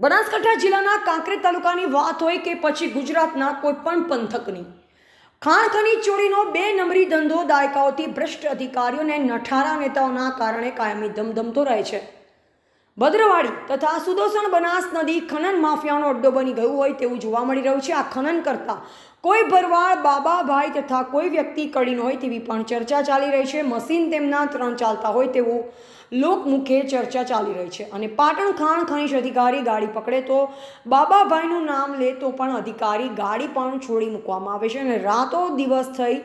બનાસકાંઠા જિલ્લાના કાંકરેજ તાલુકાની વાત હોય કે પછી ગુજરાતના કોઈ પણ પંથકની. ખાણ ખની ચોરીનો બે નંબરી ધંધો દાયકાઓથી ભ્રષ્ટ અધિકારીઓ અને નઠારા નેતાઓના કારણે કાયમી ધમધમતો રહે છે. ભદ્રવાડી તથા સુદોષણ બનાસ નદી ખનન માફિયાનો અડ્ડો બની ગયું હોય તેવું જોવા મળી રહ્યું છે. આ ખનન કરતા કોઈ ભરવાડ, બાબાભાઈ તથા કોઈ વ્યક્તિ કડીન હોય તેવી પણ ચર્ચા ચાલી રહી છે. મશીન તેમના ત્રણ ચાલતા હોય તેવું લોકમુખે ચર્ચા ચાલી રહી છે અને પાટણ ખાણ ખનીજ અધિકારી ગાડી પકડે તો બાબાભાઈનું નામ લે તો પણ અધિકારી ગાડી પણ છોડી મૂકવામાં આવે છે અને રાતો દિવસ થઈ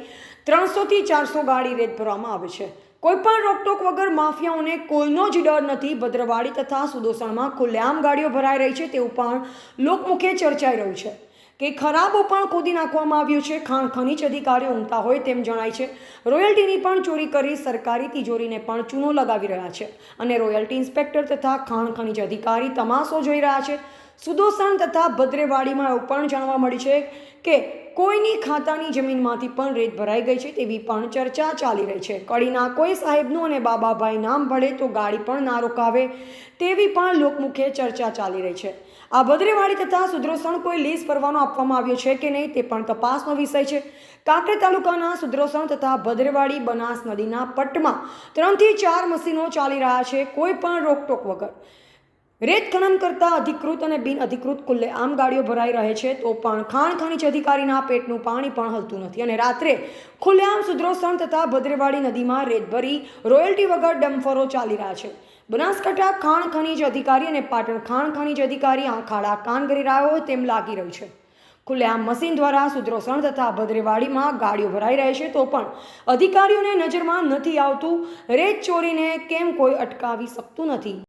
ત્રણસોથી ચારસો ગાડી રેત ભરવામાં આવે છે. કોઈ પણ રોકટોક વગર માફિયાઓને કોઈનો જ ડર નથી. ભદ્રવાડી તથા સુદોષણમાં ખુલ્લેઆમ ગાડીઓ ભરાઈ રહી છે તેવું પણ લોકમુખે ચર્ચાઈ રહ્યું છે કે ખરાબો પણ ખોદી નાખવામાં આવ્યું છે. ખાણ ખનીજ અધિકારીઓ ઊંઘતા હોય તેમ જણાય છે. રોયલ્ટીની પણ ચોરી કરી સરકારી તિજોરીને પણ ચૂનો લગાવી રહ્યા છે અને રોયલ્ટી ઇન્સ્પેક્ટર તથા ખાણ ખનીજ અધિકારી તમાશો જોઈ રહ્યા છે. સુદોષણ તથા ભદ્રેવાડીમાં એવું પણ જાણવા મળ્યું છે કે કોઈની ખાતાની જમીનમાંથી પણ રેત ભરાઈ ગઈ છે તેવી પણ ચર્ચા ચાલી રહી છે. કડીના કોઈ સાહેબનું અને બાબાભાઈ નામ ભળે તો ગાડી પણ ના રોકાવે તેવી પણ લોકમુખે ચર્ચા ચાલી રહી છે. આ ભદ્રેવાડી તથા સુદ્રોસણ કોઈ લીઝ પરવાનો આપવામાં આવ્યો છે કે નહીં તે પણ તપાસનો વિષય છે. કાંકરે તાલુકાના સુદ્રોસણ તથા ભદ્રેવાડી બનાસ નદીના પટમાં ત્રણથી ચાર મશીનો ચાલી રહ્યા છે કોઈ પણ રોકટોક વગર. રેત ખનન કરતા અધિકૃત અને બિન અધિકૃત ખુલ્લે આમ ગાડીઓ ભરાઈ રહે છે, તો પણ ખાણ ખનીજ અધિકારીના પેટનું પાણી પણ હલતું નથી. અને રાત્રે ખુલ્લેઆમ સુદ્રોસણ તથા ભદ્રેવાડી નદીમાં રેત ભરી રોયલ્ટી વગર ડમ્ફરો ચાલી રહ્યા છે. બનાસકાંઠા ખાણ ખનીજ અધિકારી અને પાટણ ખાણ ખનીજ અધિકારી આંખાડા કાન કરી રહ્યા હોય તેમ લાગી રહ્યું છે. ખુલ્લેઆમ મશીન દ્વારા સુદ્રોસણ તથા ભદ્રેવાડીમાં ગાડીઓ ભરાઈ રહે છે, તો પણ અધિકારીઓને નજરમાં નથી આવતું, રેત ચોરીને કેમ કોઈ અટકાવી શકતું નથી?